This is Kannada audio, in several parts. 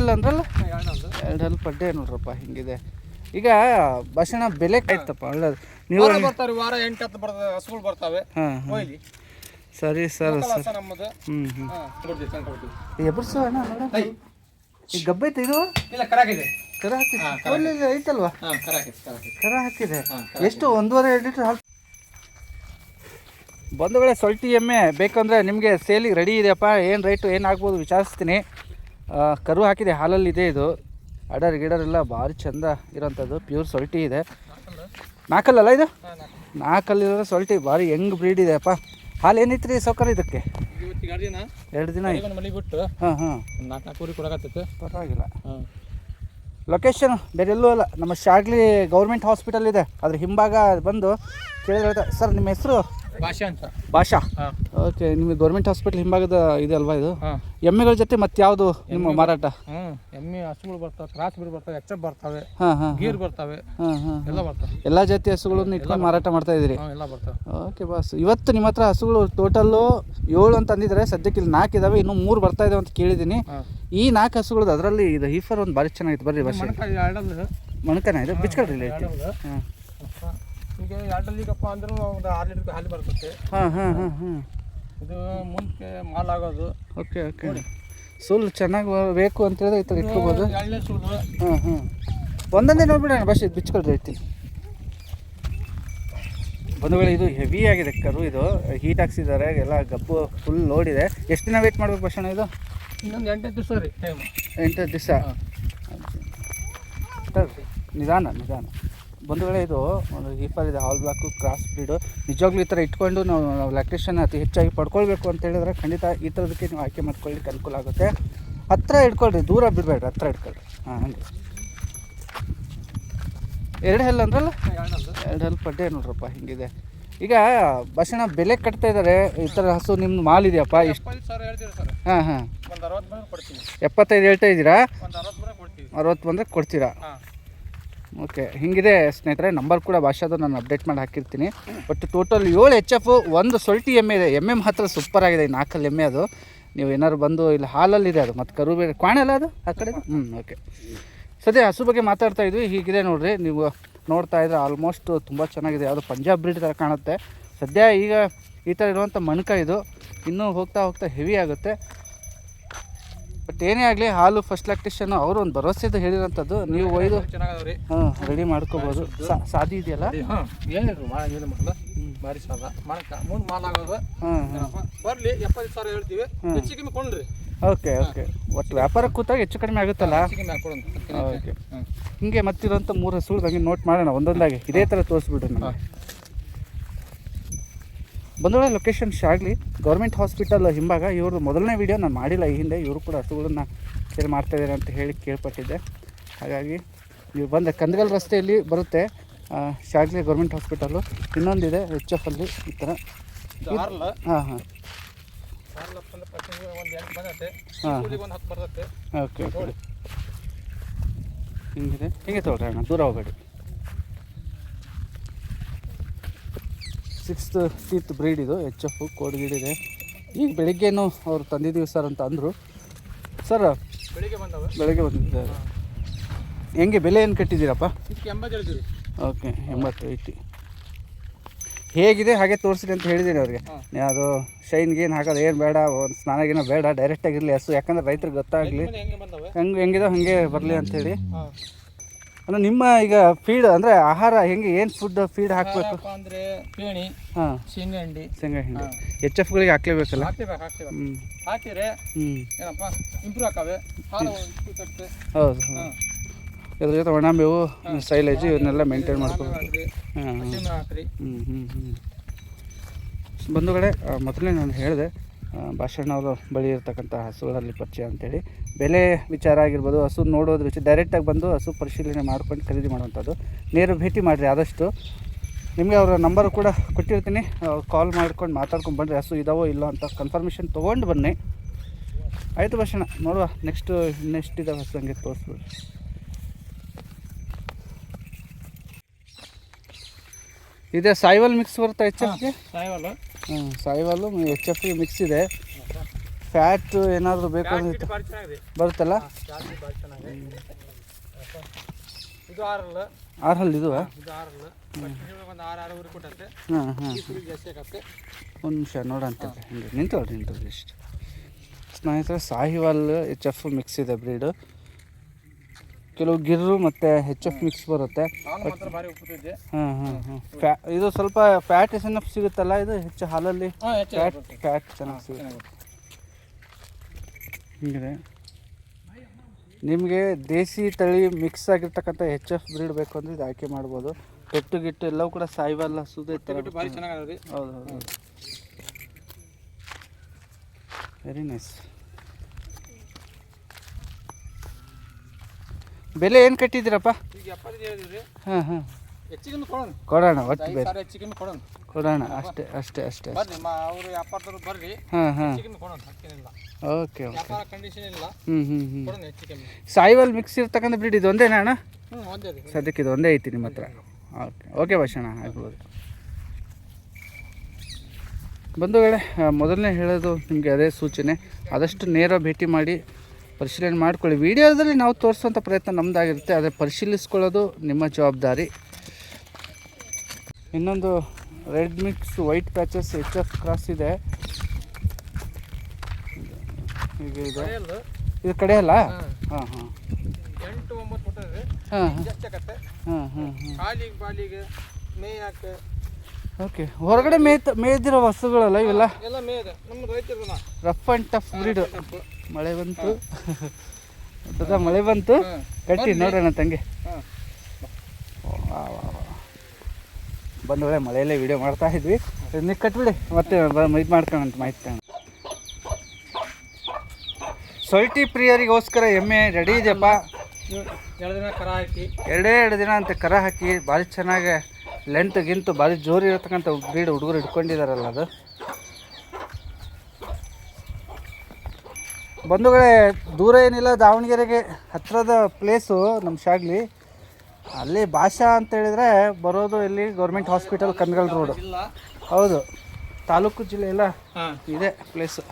ಇಲ್ಲ ಅಂದ್ರಲ್ಲ? ಎರಡು ಹೆಲ್ ಪಡ್ಡೆ ನೋಡ್ರಪ್ಪ ಹಿಂಗಿದೆ. ಈಗ ಭಾಷಣ ಬೆಲೆ ಕಾಯ್ತಪ್ಪ ಒಳ್ಳೇದು. ನೀವು ಬರ್ತಾರೆ ವಾರ ಎಂಟು ಹತ್ತು ಬರ್ತದೆ ಹಸುಗಳು ಬರ್ತವೆ. ಹಾಂ ಕೊಯ್ಲಿ ಸರಿ ಸರ್ ಸರ್. ನಮ್ಮದು ಹ್ಞೂ ಅಣ್ಣ ಈ ಗಬ್ಬೈತೆ ಇದು? ಇಲ್ಲ ಕರಾಕಿದೆ ಕರ ಹಾಕಿದೆ. ಐತಲ್ವಾ? ಕರ ಹಾಕಿದೆ ಎಷ್ಟು? ಒಂದೂವರೆ ಎರಡು ಲೀಟ್ರ್ ಹಾಲು. ಬಂಧುಗಳೇ ಸೊಲ್ಟಿ ಎಮ್ಮೆ ಬೇಕಂದ್ರೆ ನಿಮಗೆ ಸೇಲಿಗೆ ರೆಡಿ ಇದೆಯಪ್ಪ. ಏನು ರೇಟು ಏನು ಆಗ್ಬೋದು ವಿಚಾರಿಸ್ತೀನಿ. ಕರು ಹಾಕಿದೆ ಹಾಲಲ್ಲಿ ಇದೆ. ಇದು ಅಡರ್ ಗಿಡರ್ ಎಲ್ಲ ಭಾರಿ ಚಂದ ಇರೋಂಥದ್ದು. ಪ್ಯೂರ್ ಸೊಲ್ಟಿ ಇದೆ. ನಾಲ್ಕಲ್ಲಲ್ಲ ಇದು? ನಾಲ್ಕಲ್ಲಿರೋ ಸೊಲ್ಟಿ ಭಾರಿ ಹೆಂಗ್ ಬ್ರೀಡ್ ಇದೆ ಅಪ್ಪ. ಹಾಲು ಏನೈತ್ರಿ ಸೌಕರ್ಯ ಇದಕ್ಕೆ? ಎರಡು ದಿನ. ಮನೆ ಬಿಟ್ಟು ಹಾಂ ಹಾಂ. ನಾಲ್ಕು ಊರಿ ಕೊಡಕತ್ತೈತೆ. ಪರವಾಗಿಲ್ಲ. ಹಾಂ. ಲೊಕೇಶನ್ ಬೇರೆ ಎಲ್ಲೂ ಅಲ್ಲ. ನಮ್ಮ ಶಾಗ್ಲಿ ಗೌರ್ಮೆಂಟ್ ಹಾಸ್ಪಿಟಲ್ ಇದೆ. ಅದ್ರ ಹಿಂಭಾಗ ಬಂದು ಕೇಳಿದ್ರೆ ಸರ್ ನಿಮ್ಮ ಹೆಸರು? ಭಾಷೆ ಅಂತ? ಭಾಷಾ? ಓಕೆ ನಿಮಗೆ ಗೌರ್ಮೆಂಟ್ ಹಾಸ್ಪಿಟಲ್ ಹಿಂಭಾಗದ ಇದೆ ಅಲ್ವಾ ಇದು? ಎಮ್ಮೆಗಳ ಜೊತೆ ಮತ್ತೆ ಯಾವುದು ನಿಮ್ಮ ಮಾರಾಟ? ಎಮ್ಮೆ ಹಸುಗಳು ಬರ್ತಾವೆ ಕ್ರಾಸ್ ಬೀರ್ ಬರ್ತವೆ ಎಚ್ಚ ಬರ್ತವೆ ಗೀರ್ ಬರ್ತವೆ ಎಲ್ಲ ಬರ್ತವೆ. ಎಲ್ಲ ಜಾತಿ ಹಸುಗಳನ್ನು ಇಟ್ಕೊಂಡು ಮಾರಾಟ ಮಾಡ್ತಾ ಇದ್ದೀರಿ? ಎಲ್ಲ ಬರ್ತವೆ. ಓಕೆ ಬಾಸ್ ಇವತ್ತು ನಿಮ್ಮ ಹತ್ರ ಹಸುಗಳು ಟೋಟಲ್ಲು ಏಳು ಅಂತ ಅಂದಿದ್ರೆ ಸದ್ಯಕ್ಕೆ ಇಲ್ಲಿ ನಾಲ್ಕು ಇದಾವೆ ಇನ್ನೂ ಮೂರು ಬರ್ತಾ ಇದಾವೆ ಅಂತ ಕೇಳಿದ್ದೀನಿ. ಈ ನಾಲ್ಕು ಹಸುಗಳದ್ದು ಅದರಲ್ಲಿ ಇದು ಹೀಫರ್ ಒಂದು ಭಾರಿ ಚೆನ್ನಾಗಿತ್ತು ಬರ್ರಿ ಬಸ್ ಮಣಕನ ಇದು? ಬಿಚ್ಕೊಳ್ರಿ ಹಾಂ. ಈಗ ಎರಡು ಈಗಪ್ಪ ಅಂದ್ರೆ ಒಂದು ಆರು ಲೀಟ್ರ್ ಹಾಲು ಬರ್ತೈತೆ. ಹಾಂ ಹಾಂ ಹಾಂ ಹಾಂ. ಇದು ಮುಂದಕ್ಕೆ ಮಾಲ್ ಆಗೋದು ಓಕೆ ಓಕೆ. ಸುಲ್ ಚೆನ್ನಾಗಿ ಬೇಕು ಅಂತ ಹೇಳಿದ್ರೆ ಈ ಥರ ಇಟ್ಕೋಬೋದು. ಎರಡನೇ ಸುಳ್ಳು. ಹಾಂ ಹಾಂ. ಒಂದೊಂದೇ ನೋಡ್ಬಿಡೋಣ ಬಸ್ ಇದು ಬಿಚ್ಕೊಳ್ರಿ ಐತಿ. ಇದು ಹೆವಿ ಆಗಿದೆ ಕರು ಇದು ಹೀಟ್ ಹಾಕ್ಸಿದ್ದಾರೆ ಎಲ್ಲ ಗಬ್ಬು ಫುಲ್ ನೋಡಿದೆ ಎಷ್ಟು ದಿನ ವೇಟ್ ಮಾಡ್ಬೇಕು ಬಸ್ ಇದು? ಇನ್ನೊಂದು ಎಂಟು ದಿವಸ ರೀ ಟೈಮ್ ಎಂಟು ದಿವಸ? ನಿಧಾನ ನಿಧಾನ. ಒಂದು ವೇಳೆ ಇದು ಒಂದು ಹೀಪರ್ ಇದೆ ಹಾಲ್ ಬ್ಲಾಕು ಕ್ರಾಸ್ ಬ್ರೀಡು ನಿಜವಾಗ್ಲೂ ಈ ಥರ ಇಟ್ಕೊಂಡು ನಾವು ನಾವು ಲ್ಯಾಕ್ಟೇಷನ್ ಅತಿ ಹೆಚ್ಚಾಗಿ ಪಡ್ಕೊಳ್ಬೇಕು ಅಂತ ಹೇಳಿದ್ರೆ ಖಂಡಿತ ಈ ಥರದಕ್ಕೆ ನೀವು ಆಯ್ಕೆ ಮಾಡ್ಕೊಳ್ಳಿಕ್ಕೆ ಅನುಕೂಲ ಆಗುತ್ತೆ. ಹತ್ತಿರ ಇಟ್ಕೊಳ್ರಿ ದೂರ ಬಿಡಬೇಡ್ರಿ ಹತ್ತಿರ ಇಟ್ಕೊಳ್ರಿ ಹಾಂ ಹಂಗೆ. ಎರಡು ಹೆಲ್ ಅಂದ್ರಲ್ಲ? ಎರಡು ಹೆಲ್ ಪಡ್ಡೆ ನೋಡ್ರಪ್ಪ ಹಿಂಗಿದೆ. ಈಗ ಬಸಣ ಬೆಲೆ ಕಟ್ತಾ ಇದ್ದಾರೆ ಈ ಥರ ಹಸು ನಿಮ್ದು ಮಾಲ್ ಇದೆಯಪ್ಪ? ಎಷ್ಟು ಹಾಂ ಹಾಂ. ಎಪ್ಪತ್ತೈದು ಹೇಳ್ತಾ ಇದ್ದೀರಾ? ಅರವತ್ತು ಬಂದ್ರೆ ಕೊಡ್ತೀರಾ? ಓಕೆ, ಹಿಂಗಿದೆ ಸ್ನೇಹಿತರೆ, ನಂಬರ್ ಕೂಡ ಭಾಷಾದು ನಾನು ಅಪ್ಡೇಟ್ ಮಾಡಿ ಹಾಕಿರ್ತೀನಿ. ಬಟ್ ಟೋಟಲ್ ಏಳು ಎಚ್ ಎಫ್ ಒಂದು ಸೊಲ್ಟಿ ಎಮ್ಮೆ ಇದೆ. ಎಮ್ಮೆ ಮಾತ್ರ ಸೂಪರ್ ಆಗಿದೆ ಈ ನಾಲ್ಕಲ್ಲಿ ಎಮ್ಮೆ ಅದು. ನೀವು ಏನಾದ್ರು ಬಂದು ಇಲ್ಲಿ ಹಾಲಲ್ಲಿ ಇದೆ ಅದು. ಮತ್ತು ಕರು ಬೇರೆ ಅದು ಆ ಕಡೆ ಹ್ಞೂ ಓಕೆ ಸದ್ಯ ಹಸು ಬಗ್ಗೆ ಮಾತಾಡ್ತಾ ಇದ್ವಿ, ಹೀಗಿದೆ ನೋಡಿರಿ. ನೀವು ನೋಡ್ತಾ ಇದ್ರೆ ಆಲ್ಮೋಸ್ಟ್ ತುಂಬ ಚೆನ್ನಾಗಿದೆ. ಯಾವುದು ಪಂಜಾಬ್ ಬ್ರೀಡ್ ಥರ ಕಾಣುತ್ತೆ. ಸದ್ಯ ಈಗ ಈ ಥರ ಇರುವಂಥ ಮಣಕ ಇದು. ಇನ್ನೂ ಹೋಗ್ತಾ ಹೋಗ್ತಾ ಹೆವಿ ಆಗುತ್ತೆ. ಬಟ್ ಏನೇ ಆಗಲಿ ಹಾಲು ಫಸ್ಟ್ ಲ್ಯಾಕ್ಟೇಷನ್ ಅವರು ಒಂದು ಭರವಸೆದು ಹೇಳಿರೋಂಥದ್ದು. ನೀವು ಒಯ್ದು ಚೆನ್ನಾಗದವ್ರಿ ಹಾಂ ರೆಡಿ ಮಾಡ್ಕೋಬೋದು. ಸಾದಿ ಇದೆಯಲ್ಲ? ಮಾಳ ಏನು ಮಾಡಲ್ಲ ಭಾರಿ ಸಾಲ ಮಾಡಕ್ಕ ಮುಂದೆ ಮಾಲ್ ಆಗೋದು. ಹಾಂ ಹಾಂ ಏನಪ್ಪ? ಬರ್ಲಿ ಎಪ್ಪತ್ತು ಸಾವಿರ ಹೇಳ್ತೀವಿ. ಕಮ್ಮಿ ಕೊಂಡ್ರಿ. Okay okay. ಒಟ್ಟು ವ್ಯಾಪಾರ ಕೂತಾಗ ಹೆಚ್ಚು ಕಡಿಮೆ ಆಗುತ್ತಲ್ಲ? ಓಕೆ. ಹಿಂಗೆ ಮತ್ತಿರೋಂಥ ಮೂರು ಹಸುಗಳು ಹಂಗೆ ನೋಟ್ ಮಾಡೋಣ ಒಂದೊಂದಾಗಿ. ಇದೇ ಥರ ತೋರಿಸ್ಬಿಡ್ರಿ ನಮಗೆ. ಬಂದೊಳ್ಳೆ ಲೊಕೇಶನ್ ಶಾಗ್ಲಿ ಗೌರ್ಮೆಂಟ್ ಹಾಸ್ಪಿಟಲ್ ಹಿಂಭಾಗ ಇವ್ರದ್ದು ಮೊದಲನೇ ವೀಡಿಯೋ ನಾನು ಮಾಡಿಲ್ಲ ಈ ಹಿಂದೆ ಇವರು ಕೂಡ ಹಸುಗಳನ್ನು ಸೇಲ್ ಮಾಡ್ತಾಯಿದ್ದಾರೆ ಅಂತ ಹೇಳಿ ಕೇಳ್ಪಟ್ಟಿದ್ದೆ. ಹಾಗಾಗಿ ನೀವು ಬಂದ ಕಂದಗಲ್ ರಸ್ತೆಯಲ್ಲಿ ಬರುತ್ತೆ. ಶಾಗ್ಲಿ ಗೌರ್ಮೆಂಟ್ ಹಾಸ್ಪಿಟಲು ಇನ್ನೊಂದಿದೆ ಎಚ್ ಎಫ್ ಅಲ್ಲಿ ಈ ಥರ ಹಾಂ ಹಾಂ. ಹಾಂ ಓಕೆ ಓಕೆ. ಹಿಂಗಿದೆ. ಹಿಂಗೆ ತೊಗೊಳ್ರಿ ಅಣ್ಣ ದೂರ ಹೋಗಬೇಡಿ. ಸಿಕ್ಸ್ತ್ ಫಿಫ್ತ್ ಬ್ರೀಡ್ ಇದು ಎಚ್ ಎಫ್ ಕೋಡ್ ಗಿಡಿದೆ ಈಗ ಬೆಳಿಗ್ಗೆನೂ ಅವ್ರು ತಂದಿದ್ದೀವಿ ಸರ್ ಅಂತ ಅಂದರು. ಸರ್ ಬೆಳಿಗ್ಗೆ ಬಂದವ? ಬೆಳಿಗ್ಗೆ ಬಂದಿದ್ದಾರೆ. ಹೆಂಗೆ ಬೆಲೆ ಏನು ಕಟ್ಟಿದ್ದೀರಪ್ಪ? ಓಕೆ ಎಂಬತ್ತು ಐತಿ. ಹೇಗಿದೆ ಹಾಗೆ ತೋರಿಸಿರಿ ಅಂತ ಹೇಳಿದ್ದೀನಿ ಅವ್ರಿಗೆ. ಅದು ಶೈನ್ಗೆ ಏನು ಹಾಕೋದು ಏನು ಬೇಡ ಒಂದು ಸ್ನಾನಗೇನೋ ಗೀನ ಬೇಡ ಡೈರೆಕ್ಟಾಗಿರಲಿ ಹಸು. ಯಾಕಂದ್ರೆ ರೈತರಿಗೆ ಗೊತ್ತಾಗಲಿ. ಹೆಂಗೆ ಹೆಂಗಿದೋ ಹಾಗೆ ಬರಲಿ ಅಂಥೇಳಿ ಅಂದ್ರೆ ನಿಮ್ಮ ಈಗ ಫೀಡ್ ಅಂದರೆ ಆಹಾರ ಹೆಂಗೆ ಏನು ಫುಡ್ ಫೀಡ್ ಹಾಕಬೇಕು? ಅಂದ್ರೆ ಪೇಣಿ ಹಾಂ. ಶೇಂಗಾ ಹಿಂಡಿ. ಶೇಂಗಾ ಹಿಂಡಿ. ಎಚ್ ಎಫ್ಗಳಿಗೆ ಹಾಕ್ಲೇಬೇಕಲ್ಲ? ಹಾಕ್ತಿಬೇಕು ಹಾಕ್ತಿಬೇಕು ಹ್ಞೂ ಹಾಕಿದ್ರೆ ಹ್ಞೂ ಏನಪ್ಪ ಇಂಪ್ರೂವ್ ಆಕಾವೆ ಹೌದು ಹಾಂ. ಇದ್ರ ಜೊತೆ ಒಣ ಮೇವು ಸೈಲೇಜ್ ಇವನ್ನೆಲ್ಲ ಮೇಂಟೈನ್ ಮಾಡ್ಕೋಬೇಕು. ಹಾಂ ಹ್ಞೂ ಹ್ಞೂ ಹ್ಞೂ ಬಂಧುಗಳೇ ಮೊದಲೇ ನಾನು ಹೇಳಿದೆ ಭಾಷಣ ಅವರು ಬಳಿ ಇರ್ತಕ್ಕಂಥ ಹಸುಗಳಲ್ಲಿ ಪರಿಚಯ ಅಂತೇಳಿ. ಬೆಲೆ ವಿಚಾರ ಆಗಿರ್ಬೋದು, ಹಸು ನೋಡೋದ್ರ ವಿಚಾರ ಡೈರೆಕ್ಟಾಗಿ ಬಂದು ಹಸು ಪರಿಶೀಲನೆ ಮಾಡ್ಕೊಂಡು ಖರೀದಿ ಮಾಡುವಂಥದ್ದು. ನೇರ ಭೇಟಿ ಮಾಡಿರಿ ಆದಷ್ಟು. ನಿಮಗೆ ಅವರ ನಂಬರ್ ಕೂಡ ಕೊಟ್ಟಿರ್ತೀನಿ. ಕಾಲ್ ಮಾಡ್ಕೊಂಡು ಮಾತಾಡ್ಕೊಂಡು ಬನ್ನಿರಿ ಹಸು ಇದಾವೋ ಇಲ್ಲೋ ಅಂತ ಕನ್ಫರ್ಮೇಷನ್ ತೊಗೊಂಡು ಬನ್ನಿ. ಆಯಿತು ಭಾಷಣ, ನೋಡುವ ನೆಕ್ಸ್ಟು ನೆಕ್ಸ್ಟ್ ಇದಾವೆ ಹಸು ಹಂಗೆ ತೋರಿಸ್ಬೋದು ಇದೆ ಸಾಯಿವಲ್ ಮಿಕ್ಸ್ ಬರುತ್ತಾ ಹೆಚ್ಚಾಗಿ? ಸಾಯವಲ್ಲ ಹ್ಞೂ ಸಾಯಿವಾಲು ಎಚ್ ಎಫ್ ಮಿಕ್ಸ್ ಇದೆ. ಫ್ಯಾಟ್ ಏನಾದರೂ ಬೇಕು ಅಂದ್ರೆ ಬರುತ್ತಲ್ಲ? ಇದು ಆರಲ್ಲ. ಆರು ಹಲ್ ಇದು ಇದು ಆರಲ್ಲ. ಕೊಟ್ಟತ್ತೆ ಹಾಂ ಹಾಂ ಒಂದು ನಿಮಿಷ ನೋಡಂತ ನಿಂತು ನಿಂತು ಇಷ್ಟು. ಸ್ನೇಹಿತರೆ ಸಾಹಿವಾಲ್ ಎಚ್ ಎಫ್ ಮಿಕ್ಸ್ ಇದೆ ಬ್ರೀಡು ಕೆಲವು ಗಿರ್ರು ಮತ್ತು ಹೆಚ್ ಎಫ್ ಮಿಕ್ಸ್ ಬರುತ್ತೆ. ಹಾಂ ಹಾಂ ಹಾಂ. ಫ್ಯಾ ಇದು ಸ್ವಲ್ಪ ಫ್ಯಾಟ್ ಎಸ್ ಸಿಗುತ್ತಲ್ಲ ಇದು ಹೆಚ್ಚು ಹಾಲಲ್ಲಿ ಫ್ಯಾಟ್ ಫ್ಯಾಟ್ ಚೆನ್ನಾಗಿ ಸಿಗುತ್ತೆ. ಹಿಂಗಿದೆ. ನಿಮಗೆ ದೇಸಿ ತಳಿ ಮಿಕ್ಸ್ ಆಗಿರ್ತಕ್ಕಂಥ ಹೆಚ್ ಎಫ್ ಬ್ರೀಡ್ ಬೇಕು ಅಂದರೆ ಇದು ಆಯ್ಕೆ ಮಾಡ್ಬೋದು. ಪೆಟ್ಟು ಗಿಟ್ಟು ಎಲ್ಲವೂ ಕೂಡ ಸಾಯಿವಲ್ಲ ಸುದೇ ಹೌದು ಹೌದು. ವೆರಿ ನೈಸ್ ಬೆಲೆ ಏನು ಕಟ್ಟಿದ್ದೀರಪ್ಪ? ಹಾಂ ಹಾಂ. ಕೊಡೋಣ. ಒಟ್ಟು ಬೇರೆ ಕೊಡೋಣ. ಅಷ್ಟೇ ಅಷ್ಟೇ ಅಷ್ಟೇ ಹಾಂ ಹಾಂ. Okay okay. ಸಾಯಿವಲ್ ಮಿಕ್ಸ್ ಇರ್ತಕ್ಕಂಥ ಬ್ರೀಡ್ ಇದು ಒಂದೇನಾ ಅಣ್ಣ? ಸದ್ಯಕ್ಕೆ ಇದು ಒಂದೇ ಐತಿ ನಿಮ್ಮ ಹತ್ರ. ಓಕೆ ಓಕೆ ಭಾಷಣ ಆಗ್ಬೋದು. ಬಂದು ವೇಳೆ ಮೊದಲನೇ ಹೇಳೋದು ನಿಮಗೆ ಅದೇ ಸೂಚನೆ. ಆದಷ್ಟು ನೇರ ಭೇಟಿ ಮಾಡಿ ಪರಿಶೀಲನೆ ಮಾಡ್ಕೊಳ್ಳಿ. ವಿಡಿಯೋದಲ್ಲಿ ನಾವು ತೋರಿಸುವಂಥ ಪ್ರಯತ್ನ ನಮ್ಮದಾಗಿರುತ್ತೆ ಆದರೆ ಪರಿಶೀಲಿಸ್ಕೊಳ್ಳೋದು ನಿಮ್ಮ ಜವಾಬ್ದಾರಿ. ಇನ್ನೊಂದು red mix white patches H F cross ಇದೆ. ಹೀಗೆ ಇದೆ. ಕಡೆಯಲ್ಲ ಇದು ಕಡೆ ಅಲ್ಲ? ಹಾಂ. ಹಾಂ ಹಾಂ. ಎಂಟು ಒಂಬತ್ತು ಹಾಂ ಹಾಂ. ಹಾಂ ಹಾಂ ಹಾಂ ಹಾಂ ಓಕೆ ಹೊರಗಡೆ ಮೇಯ್ತ ಮೇಯ್ದಿರೋ ವಸ್ತುಗಳಲ್ಲ ಇವೆಲ್ಲ? ಎಲ್ಲ ಮೇಯದೆ. ನಮ್ಮ ರೈತರದನ ರಫ್ ಆ್ಯಂಡ್ ಟಫ್ ಬ್ರೀಡ್ ಮಳೆ ಬಂತು. ದೊಡ್ಡ ಮಳೆ ಬಂತು? ಕಟ್ಟಿ ನೋಡೋಣ ತಂಗೆ. ಬಂದೊಳ್ಳೆ ಮಳೆಯಲ್ಲೇ ವಿಡಿಯೋ ಮಾಡ್ತಾ ಇದ್ವಿ. ನೀವು ಕಟ್ಬಿಡಿ. ಮತ್ತೆ ಇದು ಮಾಡ್ಕೊಂಡಂತ ಮಾಹಿತಿ ಸೊಲ್ಟಿ ಪ್ರಿಯರಿಗೋಸ್ಕರ ಎಮ್ಮೆ ರೆಡಿ ಇದೆಯಪ್ಪ? ಎರಡು ದಿನ ಕರ ಹಾಕಿ. ಎರಡೇ ಎರಡು ದಿನ ಅಂತ ಕರ ಹಾಕಿ. ಭಾರಿ ಚೆನ್ನಾಗಿ ಲೆಂತ್ ಗಿಂತು ಭಾರಿ ಜೋರು ಇರತಕ್ಕಂಥ ಬ್ರೀಡ್ ಹುಡುಗರು ಇಟ್ಕೊಂಡಿದಾರಲ್ಲ ಅದು. ಬಂಧುಗಳೇ ದೂರ ಏನಿಲ್ಲ ದಾವಣಗೆರೆಗೆ ಹತ್ತಿರದ ಪ್ಲೇಸು ನಮ್ಮ ಶಾಗ್ಲಿ. ಅಲ್ಲಿ ಭಾಷಾ ಅಂತ ಹೇಳಿದ್ರೆ ಬರೋದು ಇಲ್ಲಿ ಗೌರ್ಮೆಂಟ್ ಹಾಸ್ಪಿಟಲ್ ಕನ್ಗಲ್ ರೋಡು ಹೌದು ತಾಲೂಕು ಜಿಲ್ಲೆ ಎಲ್ಲ ಇದೆ ಪ್ಲೇಸು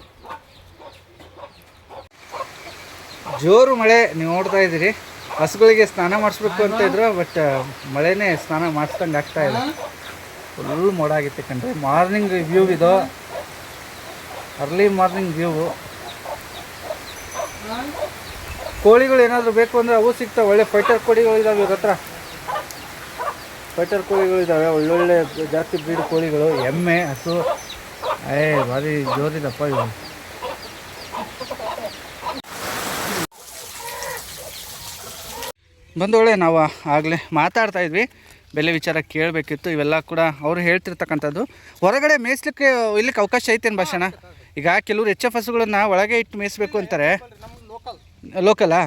ಜೋರು ಮಳೆ ನೀವು ನೋಡ್ತಾ ಇದ್ದೀರಿ. ಹಸುಗಳಿಗೆ ಸ್ನಾನ ಮಾಡಿಸ್ಬೇಕು ಅಂತ ಇದ್ರು ಬಟ್ ಮಳೆನೇ ಸ್ನಾನ ಮಾಡಿಸ್ದಂಗೆ ಆಗ್ತಾ ಇಲ್ಲ. ಫುಲ್ ಮೋಡ ಆಗಿತ್ತು ಕಣ್ರಿ. ಮಾರ್ನಿಂಗ್ ವ್ಯೂ ಇದು. ಅರ್ಲಿ ಮಾರ್ನಿಂಗ್ ವ್ಯೂ ಕೋಳಿಗಳು ಏನಾದರೂ ಬೇಕು ಅಂದರೆ ಅವು ಸಿಗ್ತಾವೆ. ಒಳ್ಳೆ ಫೈಟರ್ ಕೋಳಿಗಳು ಇದಾವೆ ಇವ್ರ ಹತ್ರ. ಫೈಟರ್ ಕೋಳಿಗಳು ಇದ್ದಾವೆ ಒಳ್ಳೊಳ್ಳೆ ಜಾತಿ ಬ್ರೀಡ್ ಕೋಳಿಗಳು. ಎಮ್ಮೆ ಹಸು. ಏ ಭಾರಿ ಜೋರಿದಪ್ಪ ಇವು. ಬಂದೋಳೆ ನಾವು ಆಗಲೇ ಮಾತಾಡ್ತಾ ಇದ್ವಿ. ಬೆಲೆ ವಿಚಾರ ಕೇಳಬೇಕಿತ್ತು ಇವೆಲ್ಲ ಕೂಡ ಅವರು ಹೇಳ್ತಿರ್ತಕ್ಕಂಥದ್ದು. ಹೊರಗಡೆ ಮೇಯಿಸ್ಲಿಕ್ಕೆ ಇಲ್ಲಿಕ್ಕೆ ಅವಕಾಶ ಐತೇನು ಭಾಷಣ? ಈಗ ಕೆಲವರು ಎಚ್ ಎಫ್ ಎಸ್ಗಳನ್ನ ಒಳಗೆ ಇಟ್ಟು ಮೇಯಿಸ್ಬೇಕು ಅಂತಾರೆ. ಲೋಕಲ್ ಲೋಕಲಾ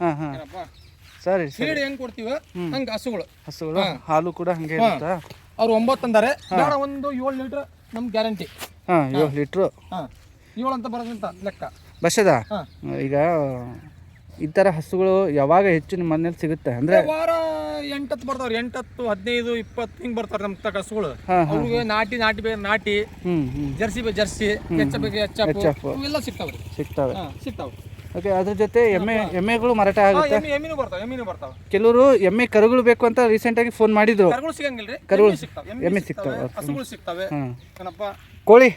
ಹಾಂ ಹಾಂ ಸರಿ ಸರಿ. ಹೆಂಗ್ ಕೊಡ್ತೀವ ಹಂಗೆ ಹಸುಗಳು. ಹಸುಗಳು? ಹಾಲು ಕೂಡ ಹಂಗೆ ಇರುತ್ತಾ? ಅವ್ರು ಒಂಬತ್ತು ಅಂದಾರೆ. ಬೇಡ ಒಂದು ಏಳು ಲೀಟ್ರ್ ನಮ್ಮ ಗ್ಯಾರಂಟಿ. ಹಾಂ ಏಳು ಲೀಟ್ರು. ಹಾಂ. ಏಳು ಅಂತ ಬರೋದಂತ ಲೆಕ್ಕ. ಬಸ್ಸದ ಹಾಂ. ಈಗ ಈ ಥರ ಹಸುಗಳು ಯಾವಾಗ ಹೆಚ್ಚು ನಿಮ್ಮ ಮನೇಲಿ ಸಿಗುತ್ತೆ? ಅಂದರೆ ವಾರ ಎಂಟತ್ತು ಬರ್ತಾವ್ರಿ. ಎಂಟತ್ತು ಹದಿನೈದು ಇಪ್ಪತ್ತು ಹಿಂಗ್ ಬರ್ತಾರೆ ನಮ್ಮ ತಕ್ಕ ಹಸುಗಳು. ಅವ್ರಿಗೆ ನಾಟಿ ನಾಟಿ ಬೇಕು ನಾಟಿ ಜರ್ಸಿ ಬೇಕು ಜರ್ಸಿ ಹೆಚ್ಚ ಹೆಚ್ಚಪ್ಪು ಎಲ್ಲ ಸಿಗ್ತಾವೆ ಸಿಗ್ತಾವ್ರಿ. ಸಿಗ್ತಾವೆ. ಸಿಗ್ತಾವ ಓಕೆ ಅದ್ರ ಜೊತೆ ಎಮ್ಮೆ ಎಮ್ಮೆಗಳು ಮಾರಾಟ ಆಗುತ್ತೆ? ಎಮ್ಮೆನೂ ಬರ್ತಾವೆ ಎಮ್ಮೆನೂ ಬರ್ತಾವೆ. ಕೆಲವರು ಎಮ್ಮೆ ಕರುಗಳು ಬೇಕು ಅಂತ ರೀಸೆಂಟಾಗಿ ಫೋನ್ ಮಾಡಿದ್ರು. ಕರುಗಳು ಸಿಗಂಗಿಲ್ರಿ. ಕರುಗಳು ಸಿಗ್ತಾವೆ. ಎಮ್ಮೆ ಸಿಗ್ತಾವೆ, ಹಸುಗಳು ಸಿಗ್ತಾವೆ. ಕೋಳಿ.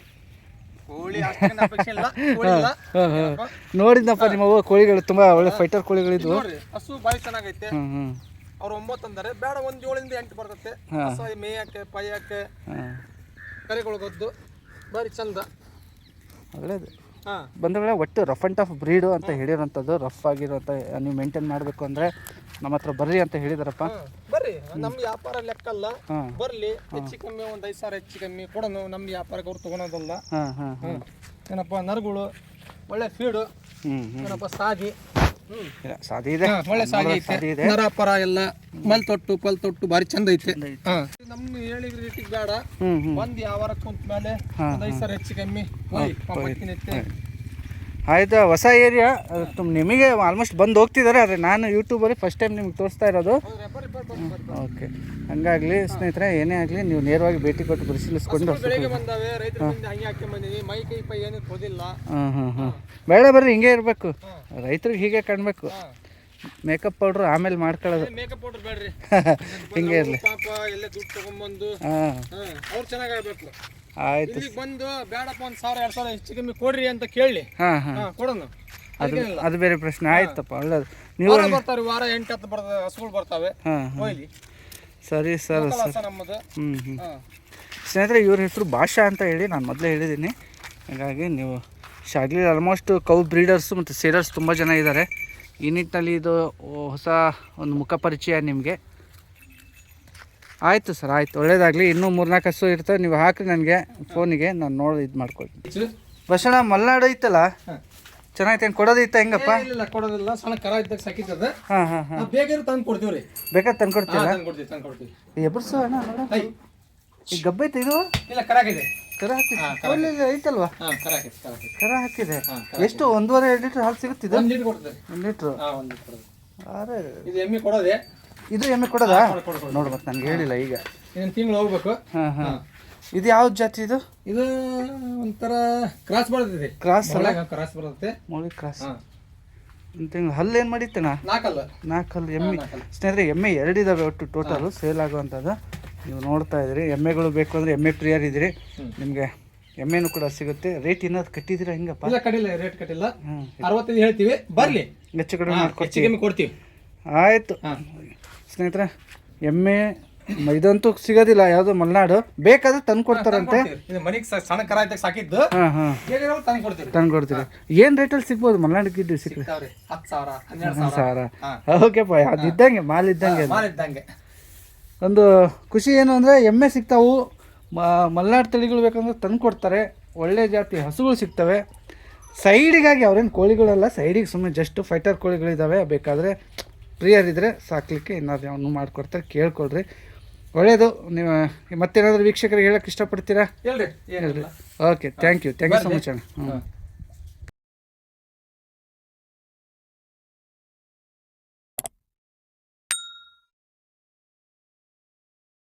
ಕೋಳಿ ಅಷ್ಟೇನು ಅಪೇಕ್ಷೆ ಇಲ್ಲ. ಕೋಳಿ ಇಲ್ಲ. ಹಾಂ ಹಾಂ ಏನಪ್ಪ? ನೋಡಿದ್ನಪ್ಪ ನಿಮ್ಮ ಅವ್ವ ಕೋಳಿಗಳು ತುಂಬಾ ಒಳ್ಳೆ ಫೈಟರ್ ಕೋಳಿಗಳಿದ್ವು ನೋಡ್ರಿ ಹಸು ಬಾಯಿ ಚೆನ್ನಾಗೈತೆ. ಅವ್ರ ಹ್ಞೂ ಅವ್ರು ಒಂಬತ್ತು ಅಂತಾರೆ ಬೇಡ ಒಂದ್ ಏಳಿಂದ ಎಂಟು ಬರ್ತತೆ. ಹಾ. ಹಸ ಮೇಯಕ್ಕೆ ಪೈಯಕ್ಕೆ ಹಾಂ. ಕರಿಗೊಳಗದ್ದು ಬಾರಿ ಚಂದ. ಒಳ್ಳೇದು. ಬಂದಗಳೇ ಒಟ್ಟು ರಫ್ ಆ್ಯಂಡ್ ಟಫ್ ಬ್ರೀಡು ಅಂತ ಹೇಳಿರೋಂಥದ್ದು ರಫ್ ಆಗಿರೋಂಥ ನೀವು ಮೇಂಟೈನ್ ಮಾಡಬೇಕು ಅಂದರೆ ನಮ್ಮ ಹತ್ರ ಬರ್ರಿ ಅಂತ ಹೇಳಿದಾರಪ್ಪ. ಬರ್ರಿ. ನಮ್ಮ ವ್ಯಾಪಾರ ಲೆಕ್ಕ ಅಲ್ಲ. ಬರ್ಲಿ. ಹೆಚ್ಚು ಕಮ್ಮಿ ಒಂದು ಐದು ಸಾವಿರ ಹೆಚ್ಚು ಕಮ್ಮಿ ಕೊಡೋನು ನಮ್ಮ ವ್ಯಾಪಾರಕ್ಕೆ ಅವ್ರು ತೊಗೊಳೋದಲ್ಲ. ಹಾಂ ಹಾಂ ಹಾಂ. ಏನಪ್ಪ ನರಗಳು ಒಳ್ಳೆ ಫೀಡು ಏನಪ್ಪ ಸಾಗಿ. ಸಾದಿ ಇದೆ. ಒಳ್ಳೆ ಸಾಗಿ ಐತೆ. ಸಾದಿ ಇದೆ. ನರ ಪರ ಎಲ್ಲ ಮಲ್ ತೊಟ್ಟು ಪಲ್ ತೊಟ್ಟು ಬಾರಿ ಚಂದ ಐತೆ. ನಮ್ಮ ಹೇಳಿದ ರೇಟಿಗೆ ಬೇಡ. ಬಂದು ಯಾವಾರ ಕುಂತ ಮೇಲೆ ಐದ್ ಸಾವಿರ ಹೆಚ್ಚು ಕಮ್ಮಿ. ಆಯ್ತು ಹೊಸ ಏರಿಯಾ ನಿಮಗೆ ಆಲ್ಮೋಸ್ಟ್ ಬಂದು ಹೋಗ್ತಿದ್ದಾರೆ ಆದರೆ ನಾನು ಯೂಟ್ಯೂಬಲ್ಲಿ ಫಸ್ಟ್ ಟೈಮ್ ನಿಮ್ಗೆ ತೋರಿಸ್ತಾ ಇರೋದು. ಓಕೆ. ಹಂಗಾಗಲಿ ಸ್ನೇಹಿತರೆ ಏನೇ ಆಗಲಿ ನೀವು ನೇರವಾಗಿ ಭೇಟಿ ಕೊಟ್ಟು ಪರಿಶೀಲಿಸ್ಕೊಂಡು ಹಾಂ. ಹಾಂ ಹಾಂ ಬೇಡ ಬರ್ರಿ ಹಿಂಗೆ ಇರಬೇಕು. ರೈತರಿಗೆ ಹೀಗೆ ಕಾಣಬೇಕು. ಮೇಕಪ್ ಪೌಡ್ರ್ ಆಮೇಲೆ ಮಾಡ್ಕೊಳ್ಳೋದು. ಮೇಕಪ್ ಪೌಡರ್ ಬೇಡ್ರಿ. ಹಿಂಗೆ ಇರಲಿ. ಪಾಪ ಎಲ್ಲ ದುಡ್ಡು ತಗೊಂಬಂದು. ಅವ್ರು ಚೆನ್ನಾಗಾಗಬೇಕು. ಆಯ್ತು. ಬಂದು ಬೇಡಪ್ಪ ಒಂದು ಸಾವಿರ ಎರಡು ಸಾವಿರ ಹೆಚ್ಚು ಕಮ್ಮಿ ಕೊಡ್ರಿ ಅಂತ ಕೇಳಿ. ಹಾಂ. ಹಾಂ ಕೊಡೋಣ. ಅದು ಅದು ಬೇರೆ ಪ್ರಶ್ನೆ. ಆಯ್ತಪ್ಪ ಒಳ್ಳೇದು. ನೀವು ವಾರ ಬರ್ತಾವೆ ವಾರ ಎಂಟು ಹತ್ತು ಬರ್ತದೆ ಹಸುಗಳು ಬರ್ತವೆ. ಕೊಯ್ಲಿ ಸರಿ ಸರ್ ನಮ್ಮದು. ಹ್ಞೂ ಹ್ಞೂ ಸ್ನೇಹಿತರೆ ಇವ್ರ ಹೆಸರು ಭಾಷಾ ಅಂತ ಹೇಳಿ ನಾನು ಮೊದಲೇ ಹೇಳಿದ್ದೀನಿ ಹಾಗಾಗಿ ನೀವು ಶಾಗ್ಲಿ ಆಲ್ಮೋಸ್ಟ್ ಕೌ ಬ್ರೀಡರ್ಸ್ ಮತ್ತು ಸೇಲರ್ಸ್ ತುಂಬ ಜನ ಇದ್ದಾರೆ ಈ ನಿಟ್ಟಿನಲ್ಲಿ ಇದು ಹೊಸ ಒಂದು ಮುಖ ಪರಿಚಯ ನಿಮಗೆ. ಆಯಿತು ಸರ್ ಆಯಿತು. ಒಳ್ಳೇದಾಗಲಿ. ಇನ್ನೂ ಮೂರ್ನಾಲ್ಕು ಹಸು ಇರ್ತವೆ. ನೀವು ಹಾಕಿ ನನಗೆ ಫೋನಿಗೆ ನಾನು ನೋಡಿ ಇದು ಮಾಡ್ಕೊಳ್ತೀನಿ. ಬಸಣ್ಣ ಮಲ್ನಾಡು ಐತಲ್ಲ? ಹಾಂ. ಏನು? ಕೊಡೋದೈತೆ ಹೆಂಗಪ್ಪ? ಇಲ್ಲ ಕೊಡೋದಿಲ್ಲ. ಸಣ್ಣ ಕರ ಇದ್ದಾಗ ಸಾಕಿದ್ದದ ಹಾಂ ಹಾಂ ಹಾಂ. ತಂದು ಕೊಡ್ತೀವಿ ರೀ. ಬೇಕಾದ್ರೆ ತಂದ್ಕೊಡ್ತೀರಾ ತಂದು ಕೊಡ್ತೀವಿ ತಂದು ಕೊಡ್ತೀವಿ. ಎಬ್ಬರ್ಸು ಅಣ್ಣ ನೋಡು. ಈ ಗಬ್ಬೈತೆ ಇದು? ಇಲ್ಲ ಕರಾಗಿದೆ ಕರ ಹಾಕಿದೆ. ಐತಲ್ವಾ? ಕರ ಹಾಕಿದೆ ಎಷ್ಟು? ಒಂದೂವರೆ ಎರಡು ಲೀಟ್ರ್ ಹಾಲು ಸಿಗುತ್ತಿದೆ ಒಂದು ಲೀಟ್ರ್ ಕೊಡ್ತದೆ. ಒಂದು ಲೀಟ್ರು? ಅರೆ. ಇದು ಎಮ್ಮೆ ಕೊಡೋದೆ? ಇದು ಎಮ್ಮೆ ಕೊಡೋದಾ? ನೋಡ್ಬೇಕು ನನಗೆ ಹೇಳಿಲ್ಲ ಈಗ. ಇನ್ನೊಂದು ತಿಂಗಳು ಹೋಗ್ಬೇಕು. ಹಾಂ. ಹಾಂ. ಇದು ಯಾವ್ದು ಜಾತಿ ಇದು? ಇದು ಒಂಥರ ಕ್ರಾಸ್ ಬರ್ತದೆ. ಕ್ರಾಸ್ ಕ್ರಾಸ್ ಬರುತ್ತೆ. ಮೊಳಿ ಕ್ರಾಸ್ ಅಂತ ಹಲ್ಲು ಏನು ಮಾಡಿತ್ತಣ್ಣ ನಾಲ್ಕಲ್ಲ ನಾಲ್ಕು ಹಲ್ಲು ಎಮ್ಮೆ. ಸ್ನೇಹಿತರೆ ಎಮ್ಮೆ ಎರಡಿದಾವೆ ಒಟ್ಟು ಟೋಟಲು ಸೇಲ್ ಆಗುವಂಥದ್ದು ನೀವು ನೋಡ್ತಾ ಇದ್ದೀರಿ ಎಮ್ಮೆಗಳು ಬೇಕು ಅಂದರೆ ಎಮ್ಮೆ ಪ್ರಿಯರ್ ಇದ್ದೀರಿ. ನಿಮಗೆ ಎಮ್ಮೆನೂ ಕೂಡ ಸಿಗುತ್ತೆ. ರೇಟ್ ಏನಾದ್ರು ಕಟ್ಟಿದ್ದೀರಾ ಹೆಂಗಪ್ಪ? ಇಲ್ಲ ಕಟ್ಟಿಲ್ಲ ರೇಟ್ ಕಟ್ಟಿಲ್ಲ. ಅರವತ್ತೈದು ಹೇಳ್ತೀವಿ. ಬರಲಿ. ಹೆಚ್ಚು ಕಡಿಮೆ ಕೊಡ್ತೀವಿ. ಆಯಿತು. ಸ್ನೇಹಿತರೆ ಎಮ್ಮೆ ಇದಂತೂ ಸಿಗೋದಿಲ್ಲ ಯಾವುದು ಮಲ್ನಾಡು. ಬೇಕಾದ್ರೆ ತಂದು ಕೊಡ್ತಾರಂತೆ. ಮನೆಗೆ ಸಣ್ಣ ಕರ ಇದ್ದಾಗ ಸಾಕಿದ್ದು. ಹಾಂ ಹಾಂ. ತಂದು ಕೊಡ್ತೀವಿ. ತಂದು ಕೊಡ್ತೀರಿ. ಏನು ರೇಟಲ್ಲಿ ಸಿಗ್ಬೋದು? ಮಲ್ನಾಡು ಗಿಡ್ಡು ಸಿಕ್ಕ ಹತ್ತು ಸಾವಿರ ಹನ್ನೆರಡು ಸಾವಿರ. ಸಾವಿರ. ಓಕೆಪ್ಪ ಅದು ಇದ್ದಂಗೆ ಮಾಲ್ ಇದ್ದಂಗೆ ಅದು. ಮಾಲ್ ಇದ್ದಂಗೆ ಒಂದು ಖುಷಿ ಏನು ಅಂದರೆ ಎಮ್ಮೆ ಸಿಗ್ತಾವು. ಮಲೆನಾಡು ತಳಿಗಳು ಬೇಕಂದ್ರೆ ತಂದು ಕೊಡ್ತಾರೆ. ಒಳ್ಳೆ ಜಾತಿ ಹಸುಗಳು ಸಿಗ್ತವೆ. ಸೈಡಿಗಾಗಿ ಅವ್ರೇನು ಕೋಳಿಗಳಲ್ಲ ಸೈಡಿಗೆ ಸುಮ್ಮನೆ ಜಸ್ಟ್ ಫೈಟರ್ ಕೋಳಿಗಳಿದ್ದಾವೆ ಬೇಕಾದರೆ ಸಾಕಲಿಕ್ಕೆ ಏನಾದ್ರು ಅವನು ಮಾಡಿಕೊಡ್ತಾರೆ ಕೇಳ್ಕೊಳ್ರಿ ಒಳ್ಳೆಯದು ನೀವು ಮತ್ತೇನಾದರೂ ವೀಕ್ಷಕರಿಗೆ ಹೇಳಕ್ಕೆ ಇಷ್ಟಪಡ್ತೀರಾ? ಹೇಳ್ರಿ ಏನಿಲ್ಲ. Okay thank you thank you so much ಅಣ್ಣ. ಹ್ಞೂ